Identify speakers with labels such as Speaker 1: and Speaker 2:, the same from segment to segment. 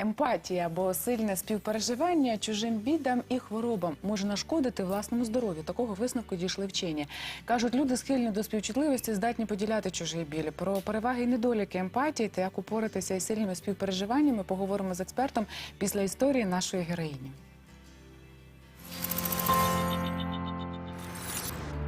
Speaker 1: Емпатія або сильне співпереживання чужим бідам і хворобам може нашкодити власному здоров'ю. Такого висновку дійшли вчені. Кажуть, люди схильні до співчутливості, здатні поділяти чужий біль. Про переваги і недоліки емпатії та як упоратися із сильними співпереживаннями поговоримо з експертом після історії нашої героїні.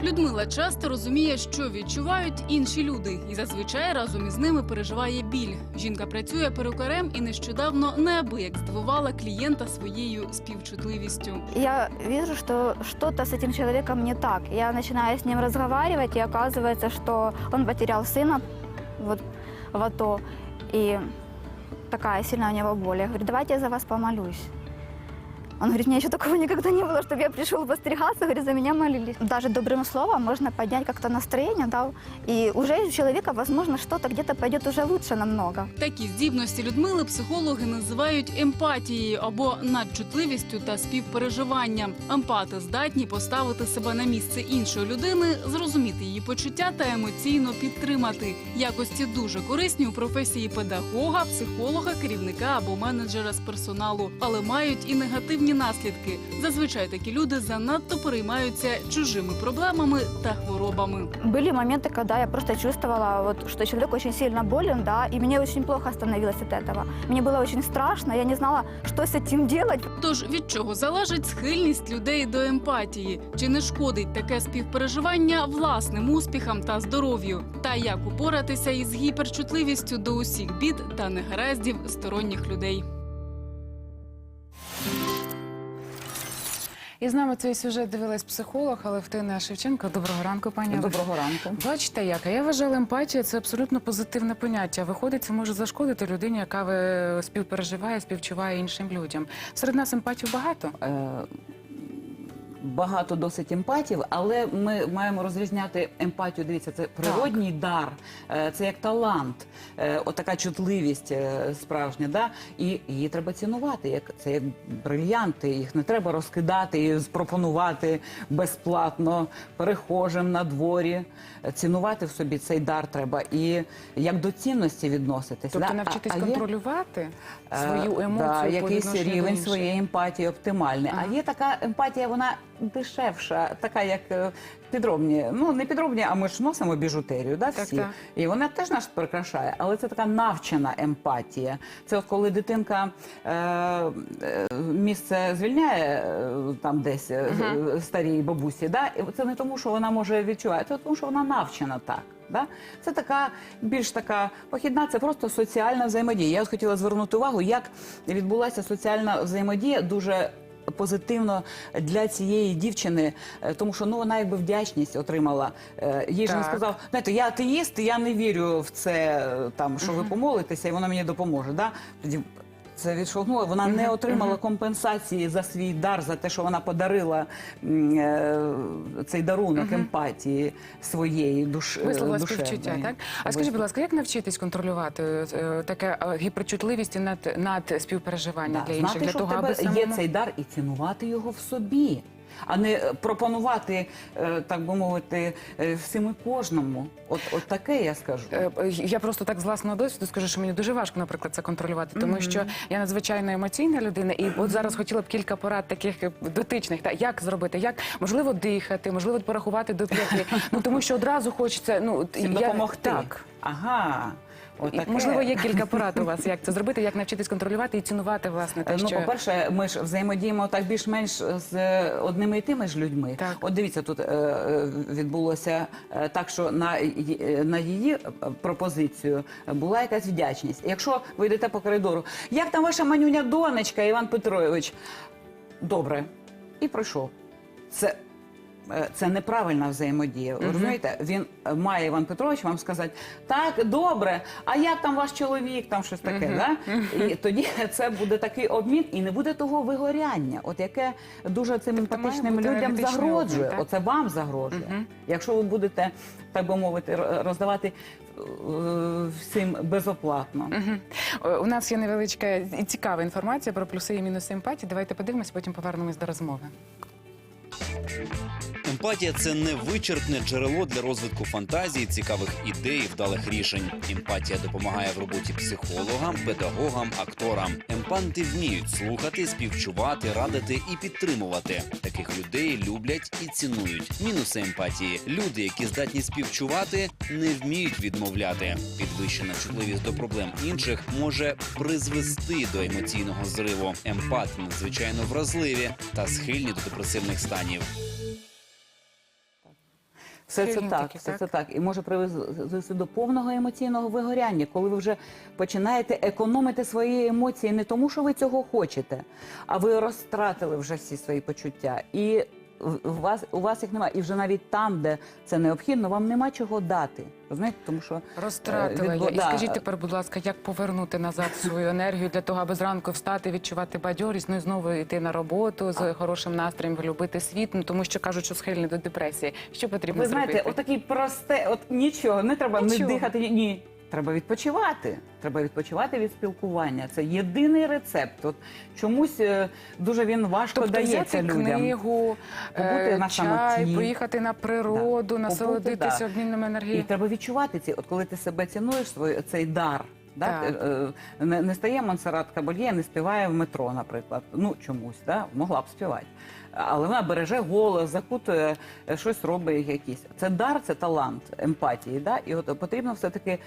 Speaker 2: Людмила часто розуміє, що відчувають інші люди, і зазвичай разом із ними переживає біль. Жінка працює перукарем і нещодавно неабияк здивувала клієнта своєю співчутливістю.
Speaker 3: Я вижу, что что-то с этим человеком не так. Я начинаю с ним разговаривать, и оказывается, что он потерял сына вот, в АТО. И такая сильная у него боль. Я говорю, давайте я за вас помолюсь. Он говорит, у меня еще такого никогда не было, чтобы я пришел постригаться, говорит, за меня молились. Даже добрым словом можно поднять как-то настроение, да, и уже у человека, возможно, что-то где-то пойдет уже лучше намного.
Speaker 2: Такі здібності Людмили психологи називають емпатією або надчутливістю та співпереживанням. Емпати здатні поставити себе на місце іншої людини, зрозуміти її почуття та емоційно підтримати. Якості дуже корисні у професії педагога, психолога, керівника або менеджера з персоналу, але мають і негативні наслідки. Зазвичай такі люди занадто переймаються чужими проблемами та хворобами.
Speaker 3: Были моменты, когда я просто чувствовала, вот, что человек очень сильно болен, да, и мне очень плохо становилось от этого. Мне было очень страшно, я не знала, что с этим делать.
Speaker 2: Тож від чого залежить схильність людей до емпатії? Чи не шкодить таке співпереживання власним успіхам та здоров'ю? Та як упоратися із гіперчутливістю до усіх бід та негараздів сторонніх людей?
Speaker 1: І з нами цей сюжет дивилась психолог Алевтина Шевченко. Доброго ранку, пані
Speaker 4: Доброго ранку.
Speaker 1: Бачите, як а я вважала, емпатія це абсолютно позитивне поняття. Виходить, це може зашкодити людині, яка ви- співпереживає, співчуває іншим людям. Серед нас емпатів багато.
Speaker 4: Е, Багато досить емпатів, але ми маємо розрізняти емпатію. Дивіться, це природній дар, е, це як талант, е, отака чутливість е, справжня. Да? І її треба цінувати. Як це як брильянти. Їх не треба розкидати і пропонувати безплатно перехожим на дворі. Цінувати в собі цей дар треба і як до цінності відноситись.
Speaker 1: Тобто
Speaker 4: да?
Speaker 1: навчитись
Speaker 4: А-
Speaker 1: контролювати свою емоцію
Speaker 4: да,
Speaker 1: по
Speaker 4: якийсь рівень своєї емпатії оптимальний.
Speaker 1: Ага.
Speaker 4: А є така емпатія, вона дешевша, така як е, підробні. Ну не підробні, а ми ж носимо біжутерію, да, всі.
Speaker 1: так.
Speaker 4: І вона теж нас прикрашає, але це така навчена емпатія. Це от коли дитинка е, е, місце звільняє е, там десь е, старій бабусі, да? і це не тому, що вона може відчувати, це тому, що вона навчена так. Да? Це така більш така похідна, це просто соціальна взаємодія. Я от хотіла звернути увагу, як відбулася соціальна взаємодія дуже позитивно для цієї дівчини, е, тому що ну вона якби вдячність отримала. Е, Їй ж не сказав, знаєте, я атеїст, я не вірю в це е, там, що ви помолитеся, і воно мені допоможе. Да? Тоді це відшовгнула. Вона не отримала компенсації за свій дар, за те, що вона подарила м, е, цей дарунок емпатії своєї душ, е,
Speaker 1: Висловила
Speaker 4: душевної.
Speaker 1: співчуття, так? А скажіть, будь ласка, як навчитись контролювати е, таке е, гіперчутливість і над, над співпереживання
Speaker 4: Да,
Speaker 1: для інших,
Speaker 4: знати,
Speaker 1: для
Speaker 4: що
Speaker 1: того,
Speaker 4: в
Speaker 1: аби
Speaker 4: тебе є
Speaker 1: самому...
Speaker 4: цей дар і цінувати його в собі. А не пропонувати, е, так би мовити, е, всім і кожному. От, от таке я скажу.
Speaker 1: Е, Я просто так з власного досвіду скажу, що мені дуже важко, наприклад, це контролювати, тому що я надзвичайно емоційна людина, і от зараз хотіла б кілька порад таких дотичних. Та як зробити, як можливо дихати, можливо, порахувати до п'яти. Ну тому що одразу хочеться ну я-
Speaker 4: допомогти.
Speaker 1: Так.
Speaker 4: Ага. Отаке.
Speaker 1: можливо, є кілька порад у вас, як це зробити, як навчитись контролювати і цінувати власне те,
Speaker 4: Ну,
Speaker 1: що
Speaker 4: по-перше, ми ж взаємодіємо так більш-менш з одними і тими ж людьми.
Speaker 1: Так.
Speaker 4: От дивіться, тут е, е, відбулося е, так, що на, е, на її пропозицію була якась вдячність. Якщо ви йдете по коридору, як там ваша манюня донечка, Іван Петрович? Добре. І пройшов. Це. Е, Це неправильна взаємодія. Ви Розумієте, він е, має Іван Петрович вам сказати, так, добре, а як там ваш чоловік, там щось таке, да? І тоді це буде такий обмін, і не буде того вигоряння, от яке дуже цим емпатичним людям загрожує.
Speaker 1: обмін.
Speaker 4: Оце вам загрожує. Якщо ви будете, так би мовити, роздавати е, всім безоплатно.
Speaker 1: Е, У нас є невеличка і цікава інформація про плюси і мінуси емпатії. Давайте подивимося, потім повернемось до розмови.
Speaker 5: Емпатія це невичерпне джерело для розвитку фантазії, цікавих ідей, вдалих рішень. Емпатія допомагає в роботі психологам, педагогам, акторам. Емпанти вміють слухати, співчувати, радити і підтримувати. Таких людей люблять і цінують. Мінуси емпатії: люди, які здатні співчувати, не вміють відмовляти. Підвищена чутливість до проблем інших може призвести до емоційного зриву. Емпати надзвичайно вразливі та схильні до депресивних станів.
Speaker 4: Все це так,
Speaker 1: такі,
Speaker 4: все
Speaker 1: так?
Speaker 4: це так. І може привести до повного емоційного вигоряння, коли ви вже починаєте економити свої емоції не тому, що ви цього хочете, а ви розтратили вже всі свої почуття. І у вас, у вас їх немає. І вже навіть там, де це необхідно, вам нема чого дати. Розумієте? Тому що
Speaker 1: Розтратила
Speaker 4: Е,
Speaker 1: я. І
Speaker 4: да.
Speaker 1: скажіть тепер, будь ласка, як повернути назад свою енергію для того, аби зранку встати, відчувати бадьорість, ну і знову йти на роботу з хорошим настроєм, любити світ, ну тому що кажуть, що схильні до депресії. Що потрібно
Speaker 4: ви знаєте,
Speaker 1: зробити?
Speaker 4: отакий просте, от нічого, не треба
Speaker 1: Нічого.
Speaker 4: не дихати. ні- Ні. Треба відпочивати. Треба відпочивати від спілкування. Це єдиний рецепт. От чомусь е, дуже він важко
Speaker 1: Тобто
Speaker 4: дається
Speaker 1: взяти
Speaker 4: людям.
Speaker 1: книгу,
Speaker 4: Побути
Speaker 1: е,
Speaker 4: на
Speaker 1: чай,
Speaker 4: самоті.
Speaker 1: поїхати на природу,
Speaker 4: Да.
Speaker 1: насолодитися
Speaker 4: Побути, да.
Speaker 1: обмінними
Speaker 4: І треба відчувати ці, от коли ти себе цінуєш, свій цей дар. Да?
Speaker 1: Так.
Speaker 4: Е, е, Не, не стає Монсеррат Кабальє, не співає в метро, наприклад. Ну чомусь, да? могла б співати. Але вона береже голос, закутує, е, щось робить якісь. Це дар, це талант емпатії. Да? І от потрібно все-таки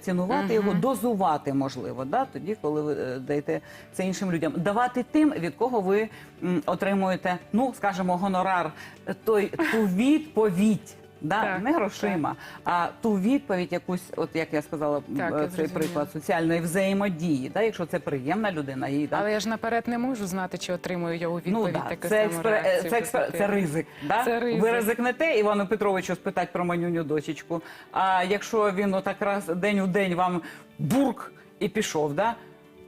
Speaker 4: цінувати його, дозувати, можливо, да? тоді, коли ви даєте це іншим людям. Давати тим, від кого ви отримуєте, ну, скажімо, гонорар, той, ту відповідь. Да,
Speaker 1: Так,
Speaker 4: не грошима, а ту відповідь, якусь, от як я сказала,
Speaker 1: Так,
Speaker 4: е, цей
Speaker 1: зрозуміла.
Speaker 4: приклад соціальної взаємодії. Да, якщо це приємна людина, їй да,
Speaker 1: Але я ж наперед не можу знати, чи отримую я у відповідь
Speaker 4: ну да,
Speaker 1: таку
Speaker 4: це, експер... е,
Speaker 1: реакцію
Speaker 4: це, експер... це ризик. Да?
Speaker 1: Це ризик.
Speaker 4: Ви ризикнете Івану Петровичу спитати про манюню дочечку. А якщо він отак раз день у день вам бурк і пішов, да,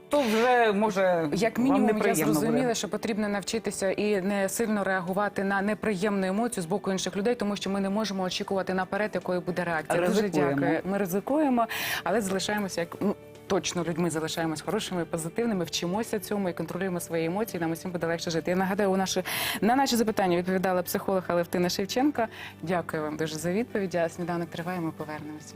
Speaker 4: то вже може
Speaker 1: Як
Speaker 4: вам
Speaker 1: мінімум, я зрозуміла,
Speaker 4: буде.
Speaker 1: що потрібно навчитися і не сильно реагувати на неприємну емоцію з боку інших людей, тому що ми не можемо очікувати наперед, якою буде реакція.
Speaker 4: Ризикуємо.
Speaker 1: Дуже дякую. Ми ризикуємо, але залишаємося як ну, точно людьми залишаємось хорошими, позитивними, вчимося цьому і контролюємо свої емоції. Нам усім буде легше жити. Я нагадаю, у наші на наші запитання відповідала психолог Алевтина Шевченка. Дякую вам дуже за відповіді. А сніданок триває. Ми повернемося.